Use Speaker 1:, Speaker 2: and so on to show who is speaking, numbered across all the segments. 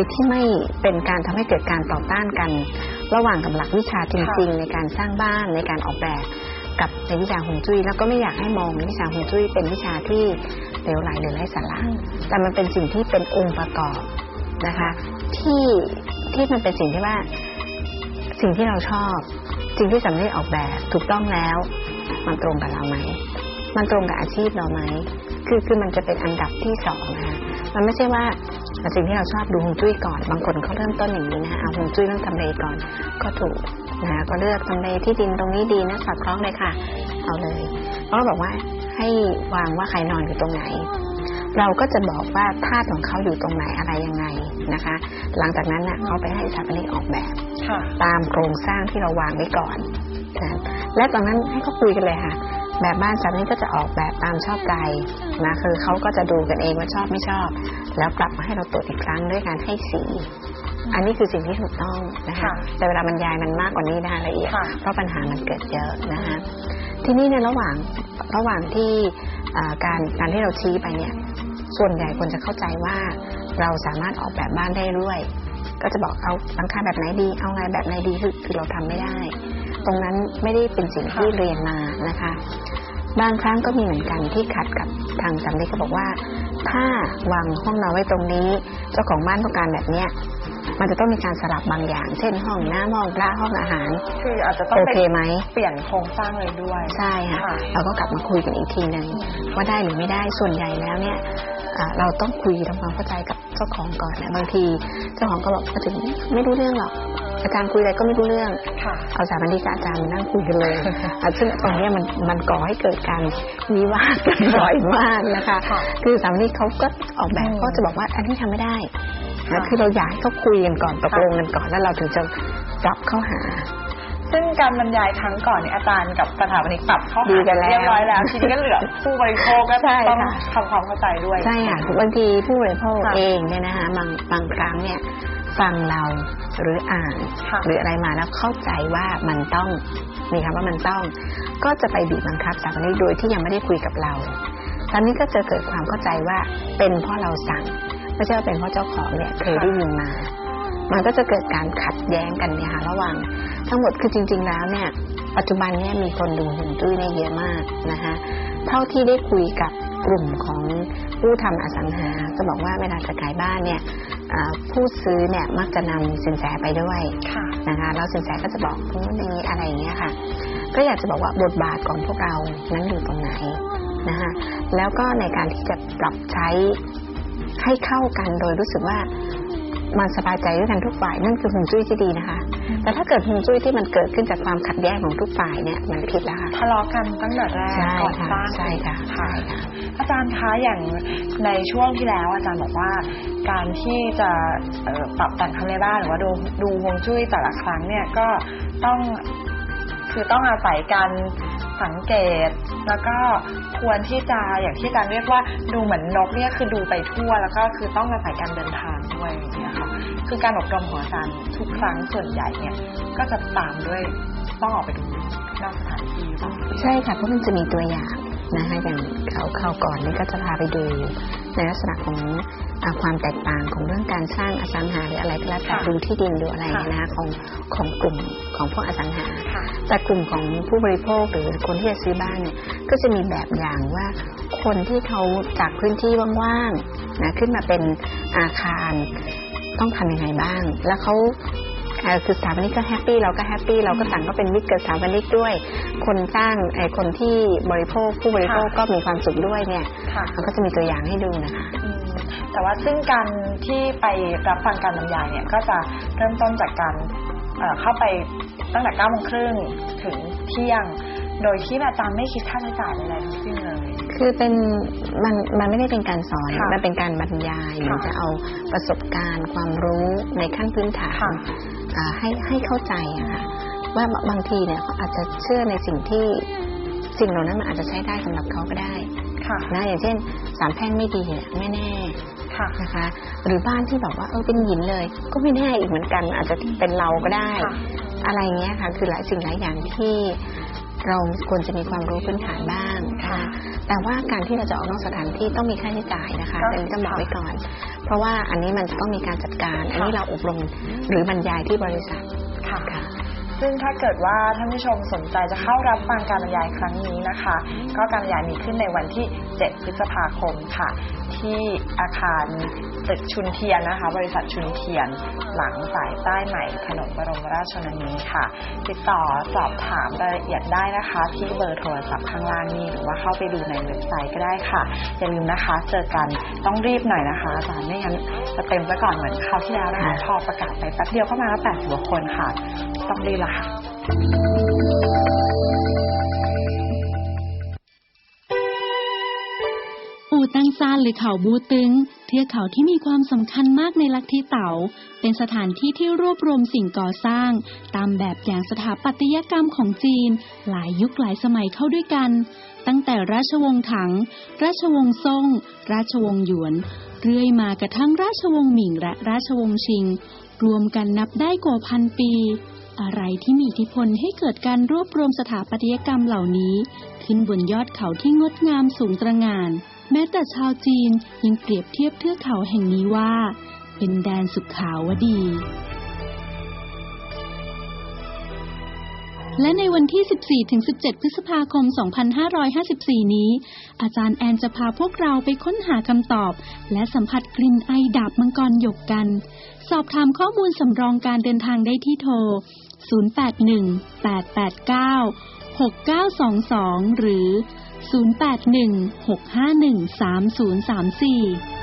Speaker 1: ยที่ไม่เป็นการทำให้เกิดการต่อต้านกัน ระหว่างกับหลักวิชาจริง ๆ ในการสร้างบ้านในการออกแบบกับในวิชาฮวงจุ้ยแล้วก็ไม่อยากให้มองวิชาฮวงจุ้ยเป็นวิชาที่เลวไหลหรือไร้สาระแต่มันเป็นสิ่งที่เป็นองค์ประกอบนะคะ ที่ที่มันเป็นสิ่งที่ว่าสิ่งที่เราชอบสิ่งที่สำเร็จออกแบบถูกต้องแล้ว มันตรงกับเราไหมมันตรงกับอาชีพเราไหมคือคือมันจะเป็นอันดับที่สองนะคะมันไม่ใช่ว่า สิ่งที่เราชอบดูฮวงจุ้ยก่อน บางคนเขาเริ่มต้นอย่างนี้นะคะเอาฮวงจุ้ยเรื่องทำเลก่อน ก็ถูกนะคะก็เลือกทำเลที่ดินตรงนี้ดีนะสอดคล้องเลยค่ะ เอาเลยเพราะบอกว่าให้วางว่าใครนอนอยู่ตรงไหน เราก็จะบอกว่าธาตุของเขาอยู่ตรงไหนอะไรยังไงนะคะ หลังจากนั้นน่ะเขาไปให้สถาปนิกออกแบบ
Speaker 2: ค่ะ
Speaker 1: ตามโครงสร้างที่เราวางไว้ก่อนนะและตอนนั้นให้เขาคุยกันเลยค่ะ แบบบ้านสถาปนิกก็จะออกแบบตามชอบใจนะคือเขาก็จะดูกันเองว่าชอบไม่ชอบแล้วกลับมาให้เราตรวจอีกครั้งด้วยการให้สี อันนี้คือสิ่งที่ถูกต้องนะคะ
Speaker 2: ค่ะ
Speaker 1: แต่เวลาบรรยายมันมากกว่านี้นะคะละเอียด
Speaker 2: ค่ะ
Speaker 1: เพราะปัญหามันเกิดเยอะนะคะทีนี้ในระหว่างระหว่างที่อ่าการการที่เราชี้ไปเนี่ยส่วนใหญ่คนจะเข้าใจว่าเราสามารถออกแบบบ้านได้ด้วย ก็จะบอกเอาหลังคาแบบไหนดี เอาไงแบบไหนดีคือคือเราทำไม่ได้ ตรงนั้นไม่ได้เป็นสิ่งที่เรียนมานะคะ บางครั้งก็มีเหมือนกันที่ขัดกับทางสำเร็จก็บอกว่า ถ้าวางห้องนอนไว้ตรงนี้ เจ้าของบ้านต้องการแบบเนี้ยมันจะต้องมีการสลับบางอย่าง เช่นห้องน้ำห้องพระห้องอาหาร
Speaker 2: คืออาจจะต้อง
Speaker 1: โอเคไหม
Speaker 2: เปลี่ยนโครงสร้างเลยด้วย
Speaker 1: ใช่ค่ะเราก็กลับมาคุยกันอีกทีหนึ่งว่าได้หรือไม่ได้ส่วนใหญ่แล้วเนี่ยเราต้องคุยทำความเข้าใจกับเจ้าของก่อนนะบางที เจ้าของก็บอกมาถึงไม่รู้เรื่องหรอก อาจารย์คุยอะไรก็ไม่รู้เรื่อง
Speaker 2: ค่ะ
Speaker 1: เอาสถาปนิกกับอาจารย์มานั่งคุยกันเลยอะซึ่งตรงเนี้ยมันมันก่อให้เกิดการวิวาทกันบ่อยมากนะคะ
Speaker 2: ค่ะ
Speaker 1: คือสถาปนิกเขาก็ออกแบบ
Speaker 2: อืม
Speaker 1: ก็จะบอกว่าอันนี้ทำไม่ได้นะ
Speaker 2: ค่ะ
Speaker 1: คือเราอยากให้เขาคุยกันก่อนตก
Speaker 2: ค่ะ
Speaker 1: ลงกันก่อนแล้วเราถึงจะรับเข้าหา
Speaker 2: ซึ่งการบรรยายครั้งก่อนเนี่ยอาจารย์กับสถาปนิกปรับเข้าหา
Speaker 1: ดีกันแล้ว
Speaker 2: เรียบร้อยแล้วทีนี้ก็เหลือผู้บริโภคก็
Speaker 1: ใช่
Speaker 2: ต้อง
Speaker 1: ค่ะ
Speaker 2: ทำความเข้าใจด้วย
Speaker 1: ใช่ค่ะบางทีผู้บริโภค
Speaker 2: ค่ะ
Speaker 1: เองเนี่ยนะคะบางบางครั้งเนี่ย ฟังเราหรืออ่าน
Speaker 2: ค่ะ
Speaker 1: หรืออะไรมาแล้วเข้าใจว่ามันต้องมีคำว่ามันต้อง ก็จะไปบีบบังคับสถาปนิกโดยที่ยังไม่ได้คุยกับเราตอนนี้ก็จะเกิดความเข้าใจว่าเป็นเพราะเราสั่งไม่ใช่ว่าเป็นเพราะเจ้าของเนี่ยเคยได้ยินมา มันก็จะเกิดการขัดแย้งกันเนี่ยค่ะระหว่างทั้งหมดคือจริง ๆ แล้วเนี่ย ปัจจุบันเนี่ยมีคนดูหุ่นจุ้ยเนี่ยเยอะมากนะคะเท่าที่ได้คุยกับกลุ่มของผู้ทำอสังหาจะบอกว่าเวลาจะขายบ้านเนี่ยอ่า ผู้ซื้อเนี่ยมักจะนำสินแสไปด้วย
Speaker 2: ค่ะ
Speaker 1: นะคะแล้วสินแสก็จะบอกตรงนู้นอย่างนี้อะไรอย่างเงี้ยค่ะ ก็อยากจะบอกว่าบทบาทของพวกเรานั้นอยู่ตรงไหนนะคะแล้วก็ในการที่จะปรับใช้ให้เข้ากันโดยรู้สึกว่า มันสบายใจด้วยกันทุกฝ่ายนั่นคือฮวงจุ้ยที่ดีนะคะ แต่ถ้าเกิดฮวงจุ้ยที่มันเกิดขึ้นจากความขัดแย้งของทุกฝ่ายเนี่ยมันผิดแล้วค่ะ
Speaker 2: ทะเลาะกันตั้งแต่แรก
Speaker 1: ใช่
Speaker 2: ก่อน
Speaker 1: ค่ะ
Speaker 2: สร้าง
Speaker 1: ใช่ค่ะ
Speaker 2: ค่ะ
Speaker 1: ใช่ค่ะ
Speaker 2: อาจารย์คะอย่างในช่วงที่แล้ว อาจารย์บอกว่าการที่จะเอ่อปรับแต่งทำเลบ้านหรือว่าดูดูฮวงจุ้ยแต่ละครั้งเนี่ยก็ต้องคือต้องอาศัยการ สังเกต แล้วก็ควรที่จะอย่างที่อาจารย์เรียกว่าดูเหมือนนกเนี่ยคือดูไปทั่ว แล้วก็คือต้องอาศัยการเดินทางด้วยอย่างเงี้ยค่ะคือการอบรมของอาจารย์ทุกครั้งส่วนใหญ่เนี่ยก็จะตามด้วยต้องออกไปดูนอกสถานที่
Speaker 1: ใช่ค่ะเพราะมันจะมีตัวอย่าง นะคะอย่างเขาเข้าวก่อนนี่ก็จะพาไปดูในลักษณะของอาความแตกต่างของเรื่องการสร้างอสังหาหรืออะไรก็แล้วแต่
Speaker 2: ค่ะ
Speaker 1: ดูที่ดินดูอะไร
Speaker 2: ค่ะ
Speaker 1: นะคะของของกลุ่มของพวกอสังหา
Speaker 2: ค่ะ
Speaker 1: แต่กลุ่มของผู้บริโภคหรือคนที่จะซื้อบ้านเนี่ยก็จะมีแบบอย่างว่าคนที่เขาจากพื้นที่ว่างๆนะขึ้นมาเป็นอาคารต้องทำยังไงบ้าง แล้วเขาเอ่อ คือสถาปนิกก็แฮปปี้เราก็แฮปปี้เราก็ต่างก็เป็นมิตรกับสถาปนิกด้วย คนสร้างไอ้คนที่บริโภคผู้บริโภค
Speaker 2: ค่ะ
Speaker 1: ก็มีความสุขด้วยเนี่ย
Speaker 2: ค่ะ
Speaker 1: มันก็จะมีตัวอย่างให้ดูนะคะ
Speaker 2: อืมแต่ว่าซึ่งการที่ไปรับฟังการบรรยายเนี่ยก็จะเริ่มต้นจากการเอ่อเข้าไปตั้งแต่9โมงครึ่งถึงเที่ยง โดยที่อาจารย์ไม่คิดค่าใช้จ่ายอะไรทั้งสิ้นเลย
Speaker 1: คือเป็นมันมันไม่ได้เป็นการสอน
Speaker 2: ค่ะ
Speaker 1: มันเป็นการบรรยาย
Speaker 2: ค่ะ
Speaker 1: มันจะเอาประสบการณ์ความรู้ในขั้นพื้นฐาน
Speaker 2: ค่ะ
Speaker 1: อ่า ให้ให้เข้าใจอะค่ะว่าบางทีเนี่ยเขาอาจจะเชื่อในสิ่งที่สิ่งเหล่านั้นมันอาจจะใช้ได้สำหรับเขาก็ได้
Speaker 2: ค่ะ
Speaker 1: นะอย่างเช่น สามแพร่งไม่ดีเนี่ยไม่แน่
Speaker 2: ค่ะ
Speaker 1: นะคะ หรือบ้านที่แบบว่าเออเป็นหินเลย ก็ไม่แน่อีกเหมือนกัน อาจจะเป็นเราก็ได้
Speaker 2: ค่ะ
Speaker 1: อะไรเงี้ยค่ะ คือหลายสิ่งหลายอย่างที่ เราควรจะมีความรู้พื้นฐานบ้างนะคะแต่ว่าการที่เราจะออกนอกสถานที่ต้องมีค่าใช้จ่ายนะคะ
Speaker 2: ก็
Speaker 1: อันนี้ต้องบอก
Speaker 2: ค่ะ
Speaker 1: ไว้ก่อน เพราะว่าอันนี้มันจะต้องมีการจัดการ อันนี้
Speaker 2: ค่ะ
Speaker 1: เราอบรมหรือบรรยายที่บริษัท
Speaker 2: ค่ะ
Speaker 1: ค่ะ
Speaker 2: ซึ่งถ้าเกิดว่าท่านผู้ชมสนใจจะเข้ารับฟังการบรรยายครั้งนี้นะคะ ก็การบรรยายมีขึ้นในวันที่ 7 พฤษภาคมค่ะ ที่อาคาร ตึกชุนเทียนนะคะ บริษัทชุนเทียน หลังสายใต้ใหม่ถนนบรมราชชนนีค่ะ ติดต่อสอบถามรายละเอียดได้นะคะ ที่เบอร์โทรศัพท์ข้างล่างนี้หรือว่าเข้าไปดูในเว็บไซต์ก็ได้ค่ะ อย่าลืมนะคะ เจอกันต้องรีบหน่อยนะคะอาจารย์ไม่งั้นจะเต็มซะก่อนเหมือนคราวที่แล้วนะคะ
Speaker 1: ค่ะ
Speaker 2: พอประกาศไปแป๊บเดียวก็มาแล้ว80กว่าคนค่ะ ต้องรีบละค่ะ
Speaker 3: อู่ตังซานหรือเขาบูตึง เทือกเขาที่มีความสำคัญมากในลัทธิเต๋า เป็นสถานที่ที่รวบรวมสิ่งก่อสร้าง ตามแบบอย่างสถาปัตยกรรมของจีน หลายยุคหลายสมัยเข้าด้วยกัน ตั้งแต่ราชวงศ์ถัง ราชวงศ์ซ่ง ราชวงศ์หยวน เรื่อยมากระทั่งราชวงศ์หมิงและราชวงศ์ชิง รวมกันนับได้กว่าพันปีอะไรที่มีอิทธิพลให้เกิดการรวบรวมสถาปัตยกรรมเหล่านี้ ขึ้นบนยอดเขาที่งดงามสูงตระหง่าน แม้แต่ชาวจีนยังเปรียบเทียบเทือกเขาแห่งนี้ว่า เป็นแดนสุขขาวดี และในวันที่ 14-17 พฤษภาคม 2554 นี้ อาจารย์แอนจะพาพวกเราไปค้นหาคำตอบ และสัมผัสกลิ่นไอดาบมังกรหยกกัน สอบถามข้อมูลสำรองการเดินทางได้ที่โทร 081-889-6922 หรือ 081-651-3034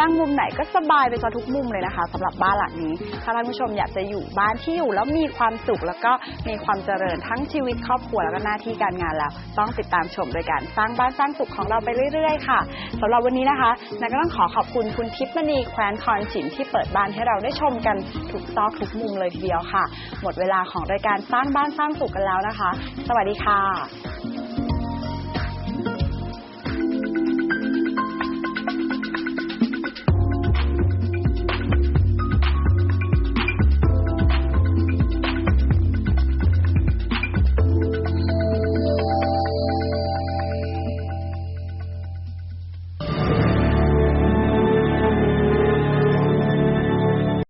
Speaker 4: นั่งมุมไหนก็สบายไปซะทุกมุมเลยนะคะสำหรับบ้านหลังนี้ ถ้าท่านผู้ชมอยากจะอยู่บ้านที่อยู่แล้วมีความสุข แล้วก็มีความเจริญทั้งชีวิตครอบครัวแล้วก็หน้าที่การงานแล้ว ต้องติดตามชมโดยการสร้างบ้านสร้างสุขของเราไปเรื่อยๆ ค่ะสำหรับวันนี้นะคะนายก็ต้องขอขอบคุณคุณทิพย์มณีแคว้นคอนฉินที่เปิดบ้านให้เราได้ชมกันทุกซอกทุกมุมเลยทีเดียวค่ะ หมดเวลาของรายการสร้างบ้านสร้างสุขกันแล้วนะคะ สวัสดีค่ะ